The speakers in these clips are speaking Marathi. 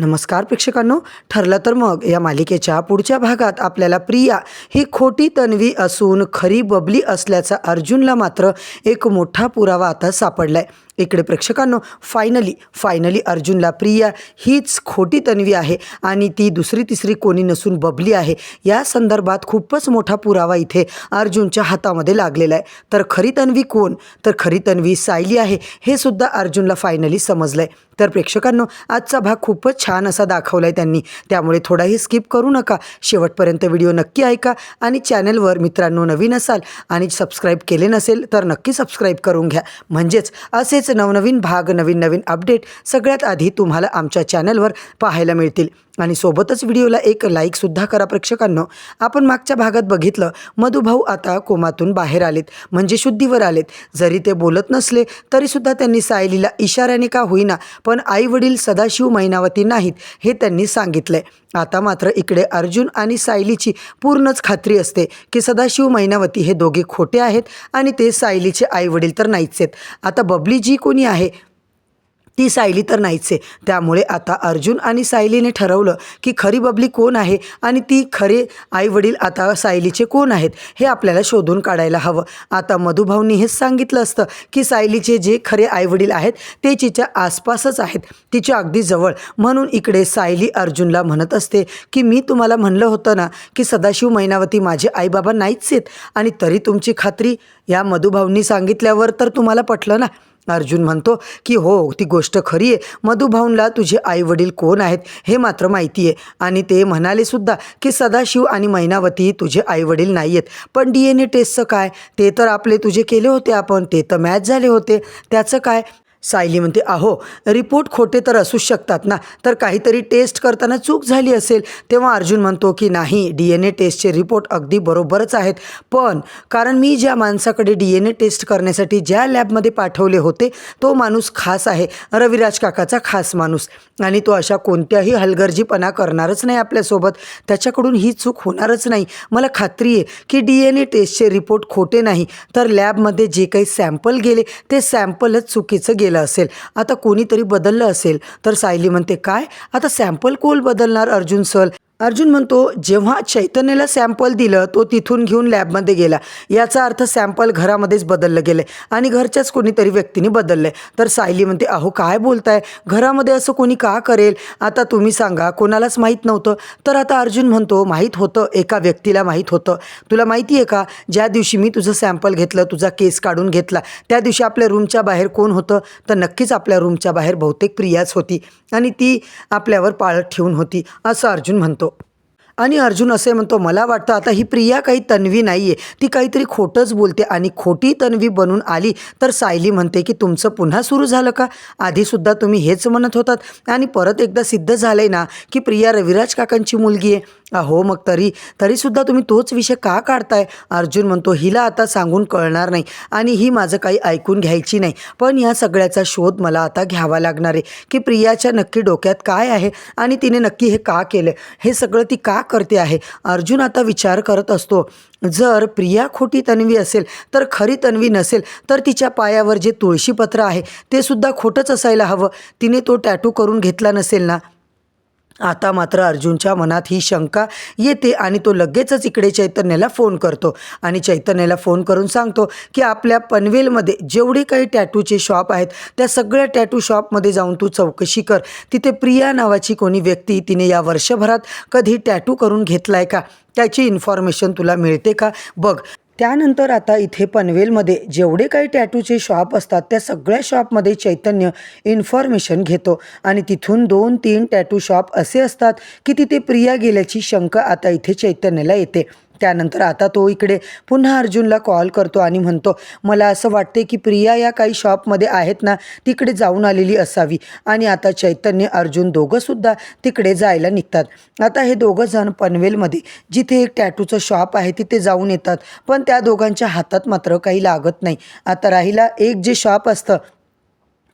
नमस्कार प्रेक्षकांनो ठरलं तर मग या मालिकेच्या पुढच्या भागात आपल्याला प्रिया ही खोटी तन्वी असून खरी बबली असल्याचा अर्जुनला मात्र एक मोठा पुरावा आता सापडला आहे इकडे प्रेक्षकांनो फायनली फायनली अर्जुनला प्रिया हीच खोटी तन्वी आहे आणि ती दुसरी तिसरी कोणी नसून बबली आहे. या संदर्भात खूपच मोठा पुरावा इथे अर्जुनच्या हातामध्ये लागलेला आहे. तर खरी तन्वी कोण? तर खरी तन्वी सायली आहे. हे सुद्धा अर्जुनला फायनली समजलं आहे तर प्रेक्षकांनो आजचा भाग खूपच छान असा दाखवला आहे त्यांनी. त्यामुळे थोडाही स्किप करू नका. शेवटपर्यंत व्हिडिओ नक्की ऐका आणि चॅनलवर मित्रांनो नवीन असाल आणि सबस्क्राईब केले नसेल तर नक्की सबस्क्राईब करून घ्या. म्हणजेच असेच नवनवीन भाग नवीन नवीन अपडेट सगळ्यात आधी तुम्हाला आमच्या चॅनलवर पाहायला मिळतील. आणि सोबतच व्हिडिओला एक लाईकसुद्धा करा प्रेक्षकांनो. आपण मागच्या भागात बघितलं मधुभाऊ आता कोमातून बाहेर आलेत म्हणजे शुद्धीवर आलेत. जरी ते बोलत नसले तरीसुद्धा त्यांनी सायलीला इशाऱ्याने का होईना पण आई वडील सदाशिव मैनावती नाहीत हे त्यांनी सांगितलंय. आता मात्र इकडे अर्जुन आणि सायलीची पूर्णच खात्री असते की सदाशिव मैनावती हे दोघे खोटे आहेत आणि ते सायलीचे आई वडील तर नाहीच आहेत आता बबली जी कोणी आहे? ती सायली तर नाहीच आहे त्यामुळे आता अर्जुन आणि सायलीने ठरवलं की खरी बबली कोण आहे आणि ती खरे आईवडील आता सायलीचे कोण आहेत हे आपल्याला शोधून काढायला हवं. आता मधुभाऊनी हेच सांगितलं असतं की सायलीचे जे खरे आईवडील आहेत ते तिच्या आसपासच आहेत तिच्या अगदी जवळ. म्हणून इकडे सायली अर्जुनला म्हणत असते की मी तुम्हाला म्हणलं होतं ना की सदाशिव मैनावती माझे आईबाबा नाहीच आहेत आणि तरी तुमची खात्री या मधुभाऊंनी सांगितल्यावर तर तुम्हाला पटलं ना? अर्जुन म्हणतो की हो ती गोष्ट खरी आहे. मधुभाऊनला तुझे आई वडील कोण आहेत हे मात्र माहिती आहे. आणि ते म्हणाले सुद्धा की सदाशिव आणि मैनावती तुझे आई वडील नाही आहेत पण डी एन ए टेस्टचं काय? ते तर आपले तुझे केले होते आपण. ते तर मॅच झाले होते. त्याचं काय? सायली म्हणते अहो रिपोर्ट खोटे तर असूच शकतात ना तर काहीतरी टेस्ट करताना चूक झाली असेल. तेव्हा अर्जुन म्हणतो की नाही डी एन ए टेस्टचे रिपोर्ट अगदी बरोबरच आहेत. पण कारण मी ज्या माणसाकडे डी एन ए टेस्ट करण्यासाठी ज्या लॅबमध्ये पाठवले होते तो माणूस खास आहे रविराज काकाचा खास माणूस. आणि तो अशा कोणत्याही हलगर्जीपणा करणारच नाही आपल्यासोबत. त्याच्याकडून ही चूक होणारच नाही. मला खात्री आहे की डी एन ए टेस्टचे रिपोर्ट खोटे नाही तर लॅबमध्ये जे काही सॅम्पल गेले ते सॅम्पलच चुकीचं गेले. असेल. आता कोणीतरी बदललं असेल. तर सायली म्हणते काय? आता सॅम्पल कोल बदलणार अर्जुन सल अर्जुन म्हणतो जेव्हा चैतन्याला सॅम्पल दिलं तो तिथून घेऊन लॅबमध्ये गेला. याचा अर्थ सॅम्पल घरामध्येच बदललं गेलं आहे आणि घरच्याच कोणीतरी व्यक्तीने बदललं आहे तर सायली म्हणते अहो काय बोलताय? घरामध्ये असं कोणी का करेल? आता तुम्ही सांगा कोणालाच माहीत नव्हतं. तर आता अर्जुन म्हणतो माहीत होतं एका व्यक्तीला माहीत होतं. तुला माहिती आहे का ज्या दिवशी मी तुझं सॅम्पल घेतलं तुझा केस काढून घेतला त्या दिवशी आपल्या रूमच्या बाहेर कोण होतं? तर नक्कीच आपल्या रूमच्या बाहेर बहुतेक प्रियाच होती आणि ती आपल्यावर पाळत ठेवून होती असं अर्जुन म्हणतो. आणि अर्जुन असे म्हणतो मला वाटतं आता ही प्रिया काही तन्वी नाही आहे ती काहीतरी खोटंच बोलते आणि खोटी तन्वी बनून आली तर सायली म्हणते की तुमचं पुन्हा सुरू झालं का? आधीसुद्धा तुम्ही हेच म्हणत होतात. आणि परत एकदा सिद्ध झालं आहे ना की प्रिया रविराज काकांची मुलगी आहे अहो मग तरी तरीसुद्धा तुम्ही तोच विषय का काढताय? अर्जुन म्हणतो हिला आता सांगून कळणार नाही आणि ही माझं काही ऐकून घ्यायची नाही. पण या सगळ्याचा शोध मला आता घ्यावा लागणार आहे की प्रियाच्या नक्की डोक्यात काय आहे आणि तिने नक्की हे का केलं? हे सगळं ती का करते आहे? अर्जुन आता विचार करत असतो जर प्रिया खोटी तन्वी असेल तर खरी तन्वी नसेल तर तिच्या पायावर जे तुळशीपत्र आहे ते सुद्धा खोटंच असायला हवं. तिने तो टॅटू करून घेतला नसेल ना? आता मात्र अर्जुनच्या मनात ही शंका येते आणि तो लगेचच इकडे चैतन्याला फोन करतो. आणि चैतन्याला फोन करून सांगतो की आपल्या पनवेलमध्ये जेवढे काही टॅटूचे शॉप आहेत त्या सगळ्या टॅटू शॉपमध्ये जाऊन तू चौकशी कर. तिथे प्रिया नावाची कोणी व्यक्ती तिने या वर्षभरात कधी टॅटू करून घेतला आहे का? त्याची इन्फॉर्मेशन तुला मिळते का? बघ. त्यानंतर आता इथे पनवेलमध्ये जेवढे काही टॅटूचे शॉप असतात त्या सगळ्या शॉपमध्ये चैतन्य इन्फॉर्मेशन घेतो. आणि तिथून दोन तीन टॅटू शॉप असे असतात की तिथे प्रिया गेल्याची शंका आता इथे चैतन्याला येते. त्यानंतर आता तो इकडे पुन्हा अर्जुनला कॉल करतो आणि म्हणतो मला असं वाटते की प्रिया या काही शॉपमध्ये आहेत ना तिकडे जाऊन आलेली असावी. आणि आता चैतन्य अर्जुन दोघंसुद्धा तिकडे जायला निघतात. आता हे दोघं जण पनवेलमध्ये जिथे एक टॅटूचं शॉप आहे तिथे जाऊन येतात. पण त्या दोघांच्या हातात मात्र काही लागत नाही. आता राहिला एक जे शॉप असतं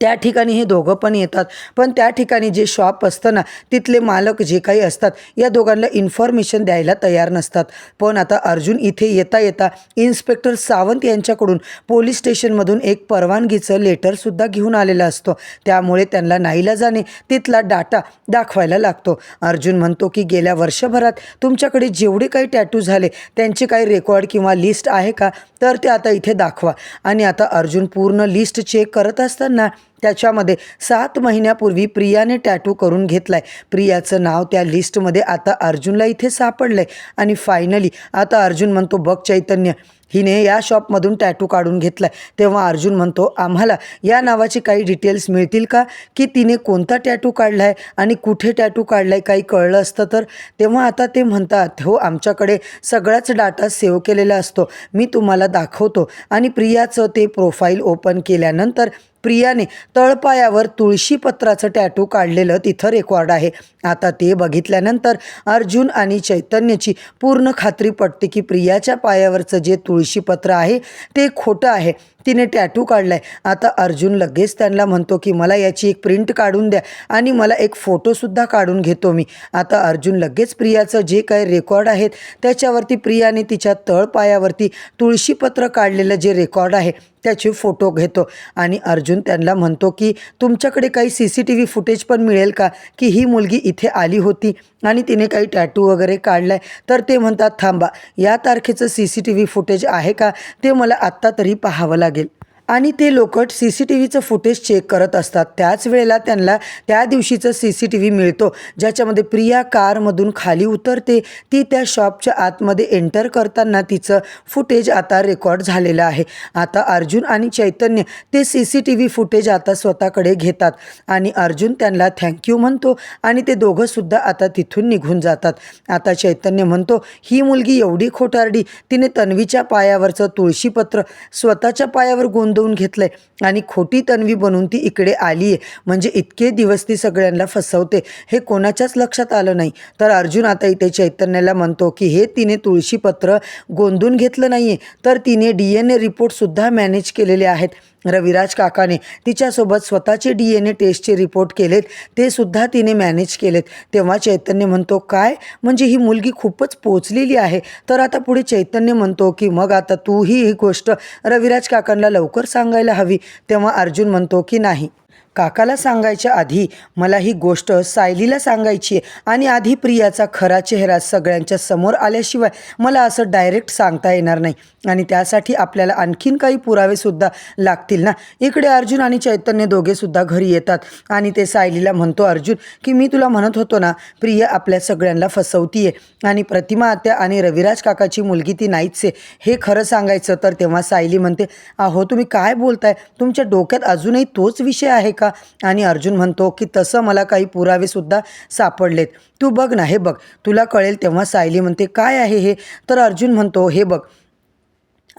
त्या ठिकाणी हे दोघं पण येतात. पण त्या ठिकाणी जे शॉप असतं ना तिथले मालक जे काही असतात या दोघांना इन्फॉर्मेशन द्यायला तयार नसतात. पण आता अर्जुन इथे येता येता इन्स्पेक्टर सावंत यांच्याकडून पोलीस स्टेशनमधून एक परवानगीचं लेटरसुद्धा घेऊन आलेलं असतो. त्यामुळे त्यांना नाईलाजाने तिथला डाटा दाखवायला लागतो. अर्जुन म्हणतो की गेल्या वर्षभरात तुमच्याकडे जेवढे काही टॅटू झाले त्यांचे काही रेकॉर्ड किंवा लिस्ट आहे का? तर ते आता इथे दाखवा. आणि आता अर्जुन पूर्ण लिस्ट चेक करत असताना त्याच्यामध्ये सात महिन्यापूर्वी प्रियाने टॅटू करून घेतलाय. प्रियाचं नाव त्या लिस्टमध्ये आता अर्जुनला इथे सापडलंय. आणि फायनली आता अर्जुन म्हणतो बघ चैतन्य हिने या शॉपमधून टॅटू काढून घेतला तेव्हा अर्जुन म्हणतो आम्हाला या नावाची काही डिटेल्स मिळतील का? की तिने कोणता टॅटू काढला आहे आणि कुठे टॅटू काढला आहे काही कळलं असतं तर? तेव्हा आता ते म्हणतात हो आमच्याकडे सगळाच डाटा सेव्ह केलेला असतो. मी तुम्हाला दाखवतो. आणि प्रियाचं ते प्रोफाईल ओपन केल्यानंतर प्रियाने तळपायावर तुळशीपत्राचं टॅटू काढलेलं तिथं रेकॉर्ड आहे. आता ते बघितल्यानंतर अर्जुन आणि चैतन्याची पूर्ण खात्री पटते की प्रियाच्या पायावरचं जे तुळ तुळशीपत्र आहे. ते खोटं आहे. तिने टॅटू काढलाय. आता अर्जुन लगेच त्यांना म्हणतो की मला याची एक प्रिंट काढून द्या आणि मला एक फोटोसुद्धा काढून घेतो मी. आता अर्जुन लगेच प्रियाचं जे काही रेकॉर्ड आहेत त्याच्यावरती प्रियाने तिच्या तळपायावरती तुळशीपत्र काढलेलं जे रेकॉर्ड आहे त्याचे फोटो घेतो. आणि अर्जुन त्यांना म्हणतो की तुमच्याकडे काही C C T V footage पण मिळेल का? की ही मुलगी इथे आली होती आणि तिने काही टॅटू वगैरे काढलाय. तर ते म्हणतात थांबा या तारखेचं C C T V footage आहे का? ते मला आत्ता तरी पाहावं लागेल. आणि ते लोक सी सी टी व्हीचं फुटेज चेक करत असतात. त्याच वेळेला त्यांना त्या दिवशीचं सी सी टी व्ही मिळतो. ज्याच्यामध्ये प्रिया कारमधून खाली उतरते. ती त्या शॉपच्या आतमध्ये एंटर करताना तिचं फुटेज आता रेकॉर्ड झालेलं आहे. आता अर्जुन आणि चैतन्य ते C C T V footage आता स्वतःकडे घेतात आणि अर्जुन त्यांना थँक्यू म्हणतो आणि ते दोघंसुद्धा आता तिथून निघून जातात. आता चैतन्य म्हणतो ही मुलगी एवढी खोटारडी तिने तन्वीच्या पायावरचं तुळशीपत्र स्वतःच्या पायावर गोंधळून आहे आणि खोटी तन्वी बनून ती इकडे आली आहे म्हणजे इतके दिवस ती सगळ्यांना फसवते. हे कोणाच्याच लक्षात आलं नाही. तर अर्जुन आता इथे चैतन्याला म्हणतो की हे तिने तुळशीपत्र गोंधून घेतलं नाही आहे तर तिने डी एन ए रिपोर्टसुद्धा मॅनेज केलेले आहेत. रविराज काकाने तिच्यासोबत स्वतःचे डी एन ए टेस्टचे रिपोर्ट केलेत. ते सुद्धा तिने मॅनेज केलेत. तेव्हा चैतन्य म्हणतो काय? म्हणजे ही मुलगी खूपच पोचलेली आहे. तर आता पुढे चैतन्य म्हणतो की मग आता तू ही ही गोष्ट रविराज काकांना लवकर सांगायला हवी. तेव्हा अर्जुन म्हणतो की नाही. काकाला सांगायच्या आधी मला ही गोष्ट सायलीला सांगायची आहे. आणि आधी प्रियाचा खरा चेहरा सगळ्यांच्या समोर आल्याशिवाय मला असं डायरेक्ट सांगता येणार नाही. आणि त्यासाठी आपल्याला आणखीन काही पुरावेसुद्धा लागतील ना? इकडे अर्जुन आणि चैतन्य दोघेसुद्धा घरी येतात. आणि ते सायलीला म्हणतो अर्जुन की मी तुला म्हणत होतो ना प्रिया आपल्या सगळ्यांना फसवतीये. आणि प्रतिमा आत्या आणि रविराज काकाची मुलगी ती नाहीच आहे. हे खरं सांगायचं तर तेव्हा सायली म्हणते अहो तुम्ही काय बोलताय? तुमच्या डोक्यात अजूनही तोच विषय आहे का? आणि अर्जुन म्हणतो की तसं मला काही पुरावेसुद्धा सापडलेत. तू बघ ना हे बघ. तुला कळेल तेव्हा सायली म्हणते काय आहे हे? तर अर्जुन म्हणतो हे बघ.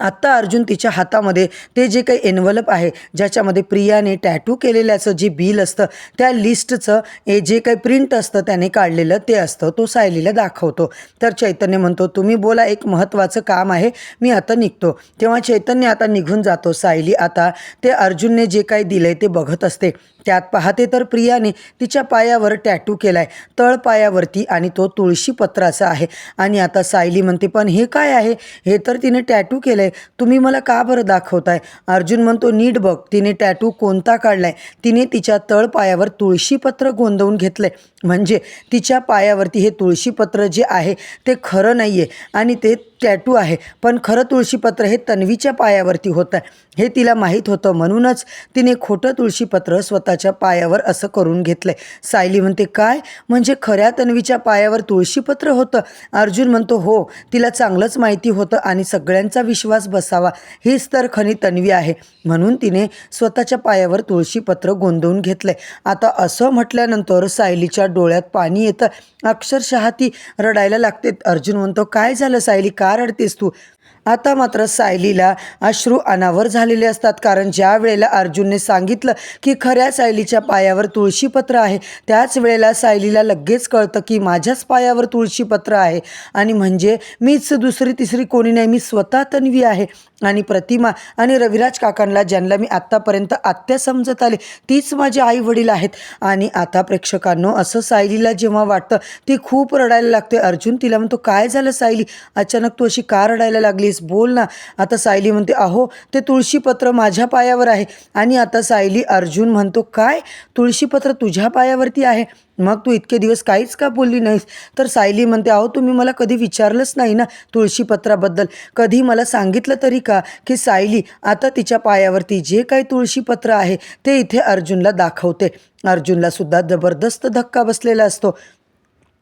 आत्ता अर्जुन तिच्या हातामध्ये ते जे काही एनव्हलप आहे ज्याच्यामध्ये प्रियाने टॅटू केलेल्याचं जे बिल असतं त्या लिस्टचं हे जे काही प्रिंट असतं त्याने काढलेलं ते असतं तो सायलीला दाखवतो. तर चैतन्य म्हणतो तुम्ही बोला एक महत्त्वाचं काम आहे मी आता निघतो. तेव्हा चैतन्य आता निघून जातो. सायली आता ते अर्जुनने जे काही दिलं ते बघत असते. त्यात पाहते तर प्रियाने तिच्या पायावर टॅटू केलाय तळ पायावरती आणि तो तुळशी पत्राचा आहे. आणि आता सायली म्हणते पण हे काय आहे? हे तर तिने टॅटू केलंय. तुम्ही मला का बरं दाखवताय? अर्जुन म्हणतो नीट बघ तिने टॅटू कोणता काढलाय? तिने तिच्या तळ पायावर तुळशीपत्र गोंदवून घेतलंय. म्हणजे तिच्या पायावरती हे तुळशीपत्र जे आहे ते खरं नाही आहे आणि ते टॅटू आहे. पण खरं तुळशीपत्र हे तन्वीच्या पायावरती होतं. हे तिला माहीत होतं म्हणूनच तिने खोटं तुळशीपत्र स्वतःच्या पायावर असं करून घेतलंय. सायली म्हणते काय? म्हणजे खऱ्या तन्वीच्या पायावर तुळशीपत्र होतं? अर्जुन म्हणतो हो तिला चांगलंच माहिती होतं आणि सगळ्यांचा विश्वास बसावा. हीच तर खनी तन्वी आहे. म्हणून तिने स्वतःच्या पायावर तुळशीपत्र गोंधवून घेतलंय. आता असं म्हटल्यानंतर सायलीच्या डोळ्यात पाणी येतं. अक्षरशः ती रडायला लागते. अर्जुन म्हणतो काय झालं सायली? का रडतेस तू. आता मात्र सायलीला अश्रू अनावर झालेले असतात. कारण ज्या वेळेला अर्जुनने सांगितलं की खऱ्या सायलीच्या पायावर तुळशीपत्र आहे त्याच वेळेला सायलीला लगेच कळतं की माझ्याच पायावर तुळशीपत्र आहे. आणि म्हणजे मीच दुसरी तिसरी कोणी नाही मी स्वतः तन्वी आहे. आणि प्रतिमा आणि रविराज काकांना ज्यांना मी आत्तापर्यंत आत्या समजत आले तीच माझे आई वडील आहेत. आणि आता प्रेक्षकांनो असं सायलीला जेव्हा वाटतं ती खूप रडायला लागते. अर्जुन तिला म्हणतो काय झालं सायली? अचानक तू अशी का रडायला लागलीस? बोल ना. आता सायली म्हणते अहो ते तुळशीपत्र माझ्या पायावर आहे. आणि आता सायली अर्जुन म्हणतो काय? तुळशीपत्र तुझ्या पायावरती आहे? मग तू इतके दिवस काहीच का बोलली नाहीस? तर सायली म्हणते अहो तुम्ही मला कधी विचारलंच नाही ना तुळशीपत्राबद्दल? कधी मला सांगितलं तरी का की सायली आता तिच्या पायावरती जे काही तुळशीपत्र आहे ते इथे अर्जुनला दाखवते. अर्जुनला सुद्धा जबरदस्त धक्का बसलेला असतो.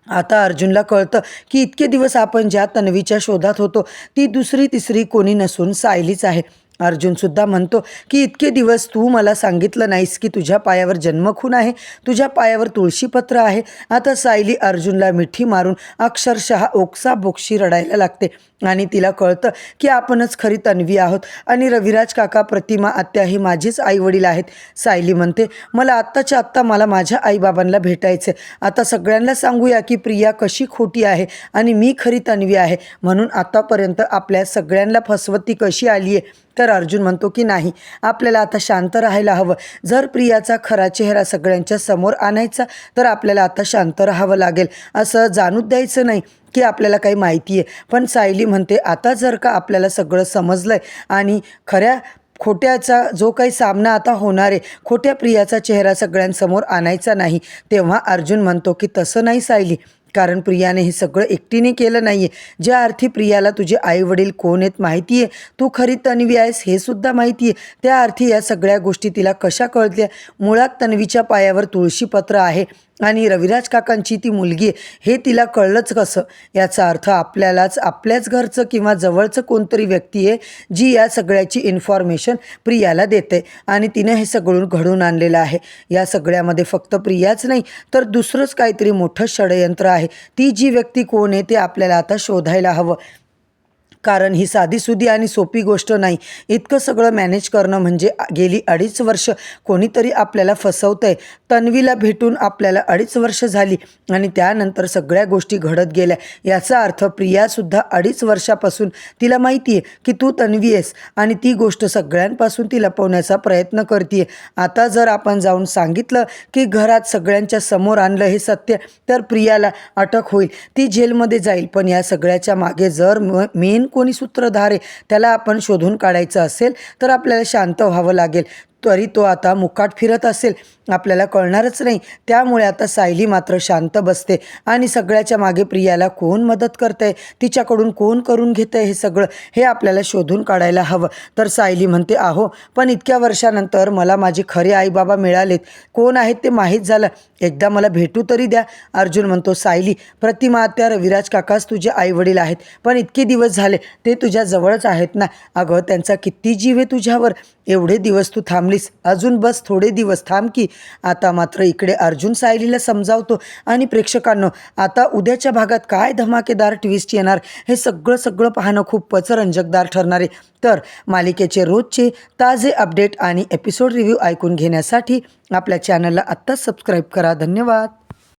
आता अर्जुनला कळतं की इतके दिवस आपण ज्या तन्वीच्या शोधात होतो ती दुसरी तिसरी कोणी नसून सायलीच आहे. अर्जुनसुद्धा म्हणतो की इतके दिवस तू मला सांगितलं नाहीस की तुझ्या पायावर जन्मखून आहे तुझ्या पायावर तुळशीपत्र आहे. आता सायली अर्जुनला मिठी मारून अक्षरशः ओक्सा बोक्षी रडायला लागते आणि तिला कळतं की आपणच खरी तन्वी आहोत आणि रविराज काका प्रतिमा आत्या हे माझेच आईवडील आहेत. सायली म्हणते मला आत्ताच्या आत्ता मला माझ्या आईबाबांना भेटायचे आता सगळ्यांना सांगूया की प्रिया कशी खोटी आहे आणि मी खरी तन्वी आहे. म्हणून आतापर्यंत आपल्या सगळ्यांना फसवत ती कशी आली आहे तर अर्जुन म्हणतो की नाही आपल्याला आता शांत राहायला हवं. जर प्रियाचा खरा चेहरा सगळ्यांच्या समोर आणायचा तर आपल्याला आता शांत राहावं लागेल. असं जाणूच द्यायचं नाही की आपल्याला काही माहिती आहे. पण सायली म्हणते आता जर का आपल्याला सगळं समजलं आहे आणि खऱ्या खोट्याचा जो काही सामना आता होणार आहे खोट्या प्रियाचा चेहरा सगळ्यांसमोर आणायचा नाही तेव्हा अर्जुन म्हणतो की तसं नाही सायली. कारण प्रियाने हे सगळं एकटीने केलं नाही आहे ज्या अर्थी प्रियाला तुझे आईवडील कोण आहेत माहिती आहे तू खरी तन्वी आहेस हे सुद्धा माहिती आहे त्या अर्थी या सगळ्या गोष्टी तिला कशा कळल्या मुळात तन्वीच्या पायावर तुळशीपत्र आहे. आणि रविराज काकांची ती मुलगी आहे हे तिला कळलंच कसं? याचा अर्थ आपल्यालाच आपल्याच घरचं किंवा जवळचं कोणतरी व्यक्ती आहे जी या सगळ्याची इन्फॉर्मेशन प्रियाला देते. आणि तिनं हे सगळं घडून आणलेलं आहे. या सगळ्यामध्ये फक्त प्रियाच नाही तर दुसरंच काहीतरी मोठं षडयंत्र आहे. ती जी व्यक्ती कोण आहे ते आपल्याला आता शोधायला हवं. कारण ही साधीसुधी आणि सोपी गोष्ट नाही. इतकं सगळं मॅनेज करणं म्हणजे गेली अडीच वर्ष कोणीतरी आपल्याला फसवतं आहे तन्वीला भेटून आपल्याला अडीच वर्ष झाली आणि त्यानंतर सगळ्या गोष्टी घडत गेल्या. याचा अर्थ प्रियासुद्धा अडीच वर्षापासून तिला माहिती आहे की तू तन्वी आहेस आणि ती गोष्ट सगळ्यांपासून ती लपवण्याचा प्रयत्न करते आता जर आपण जाऊन सांगितलं की घरात सगळ्यांच्या समोर आणलं हे सत्य तर प्रियाला अटक होईल. ती जेलमध्ये जाईल. पण या सगळ्याच्या मागे जर मेन कोणी सूत्रधार आहे त्याला आपण शोधून काढायचं असेल तर आपल्याला शांत व्हावं लागेल. तरी तो आता मुकाट फिरत असेल. आपल्याला कळणारच नाही. त्यामुळे आता सायली मात्र शांत बसते आणि सगळ्याच्या मागे प्रियाला कोण मदत करतंय? तिच्याकडून कोण करून घेतंय हे सगळं? हे आपल्याला शोधून काढायला हवं. तर सायली म्हणते आहो पण इतक्या वर्षानंतर मला माझे खरे आईबाबा मिळालेत. कोण आहेत ते माहीत झालं. एकदा मला भेटू तरी द्या. अर्जुन म्हणतो सायली प्रतिमा त्या रविराज काकाच तुझे आईवडील आहेत. पण इतके दिवस झाले ते तुझ्या जवळच आहेत ना? अगं त्यांचा किती जीव आहे तुझ्यावर? एवढे दिवस तू थांबलीस. अजून बस थोडे दिवस थांब की आता मात्र इकडे अर्जुन सायलीला समजावतो आणि प्रेक्षकांनो आता उद्याच्या भागात काय धमाकेदार ट्विस्ट येणार हे सगळं सगळं पाहणं खूपच रंजकदार ठरणार आहे. तर मालिकेचे रोजचे ताजे अपडेट आणि एपिसोड रिव्ह्यू ऐकून घेण्यासाठी आपल्या चॅनलला आत्ताच सबस्क्राईब करा. धन्यवाद.